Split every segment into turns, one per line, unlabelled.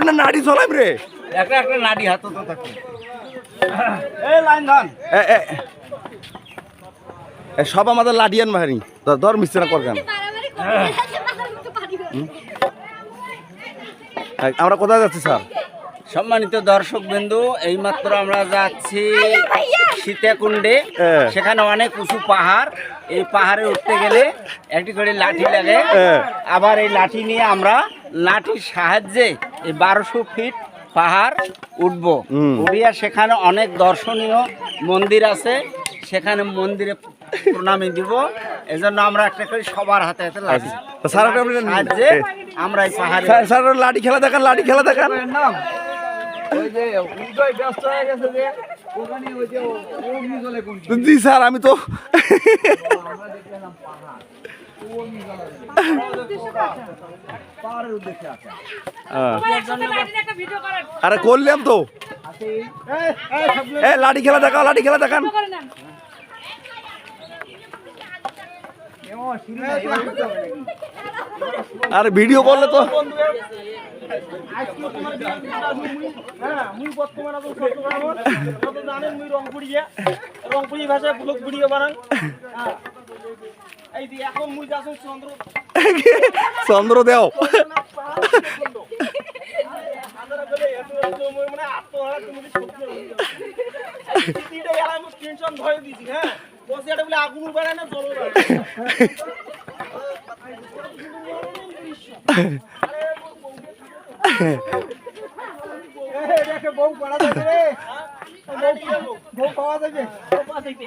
একটা নাড়ি চলাম রে।
একটা একটা নাড়ি হাত তো থাকে। এই লাইন ধান
সব আমাদের লাডিয়ান মাহারি ধর মিস্ত্রি কর কেন? এই, আমরা কোথায় যাচ্ছি স্যার?
সম্মানিত দর্শক বিন্দু এইমাত্র আমরা যাচ্ছি সীতাকুণ্ডে। সেখানে অনেক উঁচু পাহাড়। এই পাহাড়ে উঠতে গেলে একটি করে লাঠি লাগে। আবার এই লাঠি নিয়ে আমরা লাঠির সাহায্যে বারোশো ফিট পাহাড় উঠব। উঠিয়া সেখানে অনেক দর্শনীয় মন্দির আছে। সেখানে মন্দিরে প্রণামী দিব। এজন্য আমরা একটা করে সবার হাতে হাতে লাঠি
তো স্যার একটা আপনি-
আমরা এই পাহাড়ে
স্যার স্যার লাঠি খেলা দেখান লাঠি খেলা দেখান।
ওই যে উদয় ব্যস্ত হয়ে গেছে যে ওখানে ওই যে অগ্নি জলে কোন
জি স্যার আমি তো
পাহাড়ের উদ্দেশ্যে আছে।
একটা ভিডিও করেন
আরে করলাম তো। এ লাঠি খেলা দেখাও লাঠি খেলা দেখান। আর ভিডিও করলে তো।
হ্যাঁ রংপুরি ভাষায় ব্লগ ভিডিও বানান। হ্যাঁ। এই যে এখন মুই যাচ্ছি চন্দ্র।
চন্দ্র দেও।
মানে হ্যাঁ রে। বউ বউ পাওয়া যাবে। বউ পাওয়া যাবে।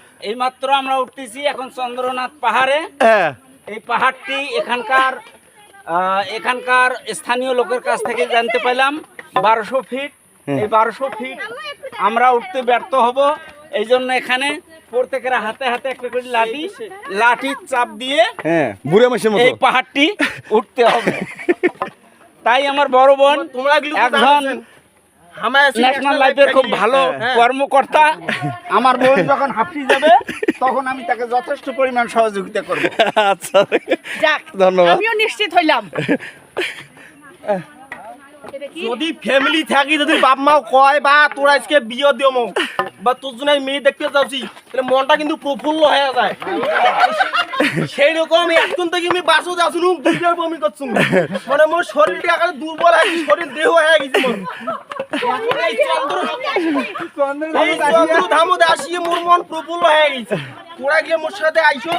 এইমাত্র আমরা উঠতেছি এখন চন্দ্রনাথ পাহাড়ে।
হ্যাঁ।
এই পাহাড়টি এখানকার এখানকার স্থানীয় লোকের কাছ থেকে জানতে পাইলাম। বারোশো ফিট। এই বারোশো ফিট আমরা উঠতে ব্যর্থ হব। এই জন্য এখানে প্রত্যেকের হাতে হাতে একটা করে লাঠি লাঠির চাপ দিয়ে
হ্যাঁ বুড়ে মাসের মতো।
এই পাহাড়টি উঠতে হবে। তাই আমার বড় বোন
তোমরা
একজন ন্যাশনাল লাইফের খুব ভালো
হ্যাঁ।
কর্মকর্তা। আমার বোন যখন হাঁপিয়ে যাবে তখন আমি তাকে যথেষ্ট পরিমাণ সহযোগিতা করব।
আচ্ছা।
যাক
ধন্যবাদ।
আমিও নিশ্চিত হইলাম।
যদি ফ্যামিলি থাকি যদি বাপ মাও কয় বা তোর আজকে বিয়ে দিও মো বা তোর জন্য মেয়ে দেখতে যাচ্ছি তাহলে মনটা কিন্তু প্রফুল্ল হয়ে যায়। সেই রকম এখন থেকে আমি বাসও যাচ্ছি দুর্গার বমি করছি। মানে মোর শরীরটা একেবারে দুর্বল হয়ে শরীর দেহ হয়ে গেছে মোর এই চন্দ্র আসিয়ে মোর মন প্রফুল্ল হয়ে গেছে। তোরা গিয়ে মোর সাথে আইসো।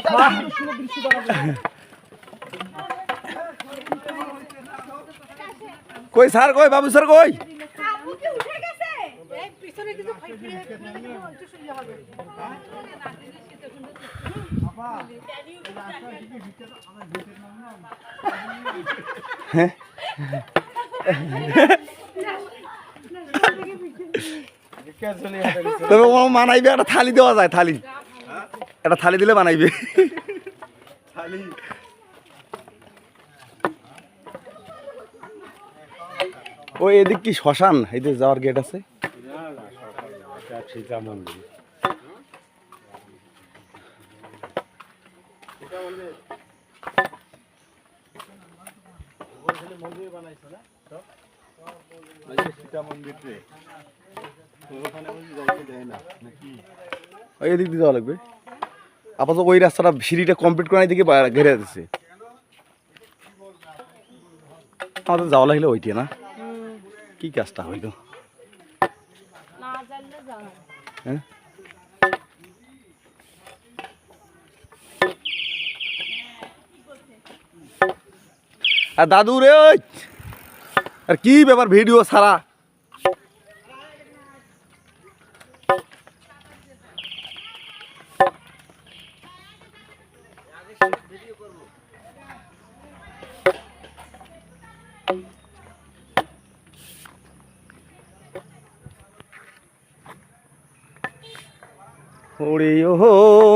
কই স্যার কই বাবু স্যার কই?
এই পিছনে কিন্তু
তবে ও মানাইবে একটা থালি দেওয়া যায় থালি। একটা থালি দিলে বানাইবে। ওই এদিক কি শ্মশান? এই যে যাওয়ার গেট আছে। এদিক দিয়ে যাওয়া লাগবে। আপাতত ওই রাস্তাটা সিঁড়িটা কমপ্লিট করে দিকে ঘেরে দিচ্ছে আমাদের যাওয়া লাগলে ওইটি না? কি কাজটা হইল? হ্যাঁ? আর দাদু রে আর কি ব্যাপার ভিডিও সারা? ওরে ও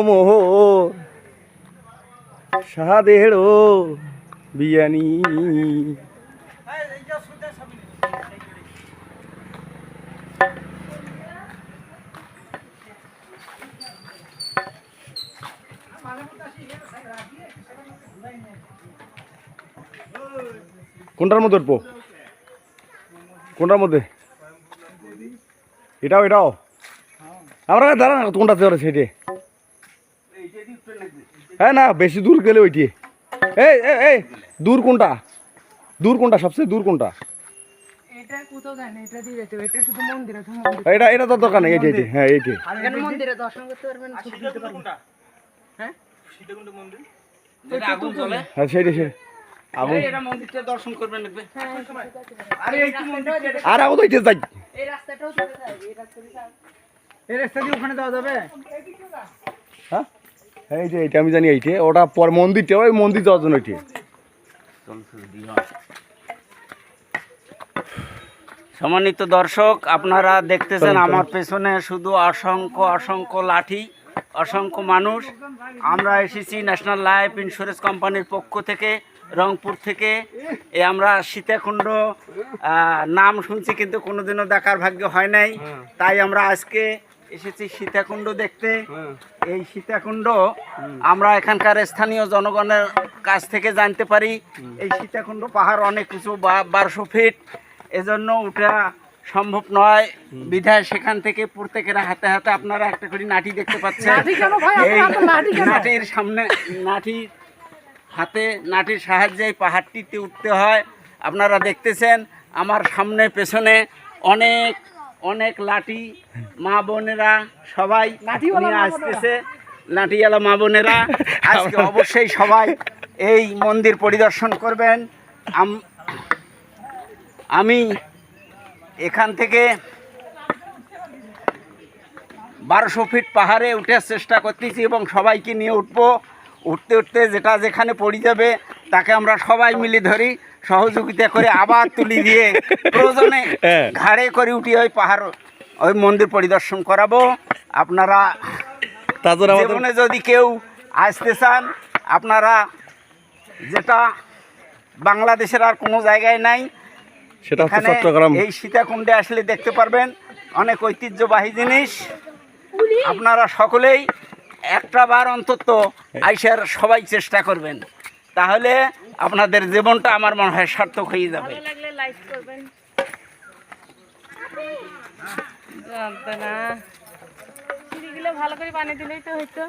মোহ সাদেড়ো বিয়ানি। কোনটার মধ্যে উঠবো? কোনটার মধ্যে? এটাও এটাও? আমরা দাঁড়া না কোনটাতে সেটে? হ্যাঁ না, বেশি দূর গেলে ওইটি। এই এই এই দূর কোনটা? দূর কোনটা? সবচেয়ে দূর কোনটা?
এটা এটা দিয়ে যেতে হবে এটা শুধু মন্দিরে তো মন্দির।
এটা এটা তো দরকার নেই এইটি এইটি হ্যাঁ
মন্দিরে দর্শন করতে পারবেন
হ্যাঁ?
আরে একটু মন্দিরে
আর আগত ওইটি যাই।
এই রাস্তাটাও এই রাস্তাটা যায়।
এই রাস্তা দিয়ে ওখানে দেওয়া যাবে?
এই যে এইটা আমি জানি এইটে ওটা পর মন্দিরটা ওই মন্দির যাওয়ার জন্য ওইটি
সম্মানিত দর্শক আপনারা দেখতেছেন আমার পেছনে শুধু অসংখ্য অসংখ্য লাঠি অসংখ্য মানুষ। আমরা এসেছি ন্যাশনাল লাইফ ইন্স্যুরেন্স কোম্পানির পক্ষ থেকে রংপুর থেকে। এ আমরা সীতাকুণ্ড নাম শুনছি কিন্তু কোনোদিনও দেখার ভাগ্য হয় নাই। তাই আমরা আজকে এসেছি সীতাকুণ্ড দেখতে। এই সীতাকুণ্ড আমরা এখানকার স্থানীয় জনগণের কাছ থেকে জানতে পারি। এই সীতাকুণ্ড পাহাড় অনেক কিছু বারোশো ফিট। এজন্য উঠা সম্ভব নয়। বিধায় সেখান থেকে প্রত্যেকের হাতে হাতে আপনারা একটা করে নাটি দেখতে পাচ্ছেন। নাটির সামনে নাটি হাতে নাটির সাহায্যে পাহাড়টিতে উঠতে হয়। আপনারা দেখতেছেন আমার সামনে পেছনে অনেক অনেক লাঠি মা বোনেরা সবাই নিয়ে আসতেছে লাঠিওয়ালা মা বোনেরা। আজকে অবশ্যই সবাই এই মন্দির পরিদর্শন করবেন। আম- আমি এখান থেকে বারোশো ফিট পাহাড়ে উঠার চেষ্টা করতেছি এবং সবাইকে নিয়ে উঠবো। উঠতে উঠতে যেটা যেখানে পড়ে যাবে তাকে আমরা সবাই মিলে ধরি। সহযোগিতা করে আবার তুলি দিয়ে প্রয়োজনে। ঘাড়ে করে উঠি ওই পাহাড় ওই মন্দির পরিদর্শন করাবো। আপনারা জীবনে যদি কেউ আসতে চান আপনারা যেটা বাংলাদেশের আর কোনো জায়গায় নাই
সেটা চট্টগ্রাম।
এই সীতাকুণ্ডে আসলে দেখতে পারবেন। অনেক ঐতিহ্যবাহী জিনিস। আপনারা সকলেই একটা বার অন্তত আইসার সবাই চেষ্টা করবেন। তাহলে আপনাদের জীবনটা আমার মনে হয় সার্থক হয়ে যাবে।
ভালো লাগলে লাইক করবেন। জানতে না ভালো করে বানিয়ে দিলেই তো হয়তো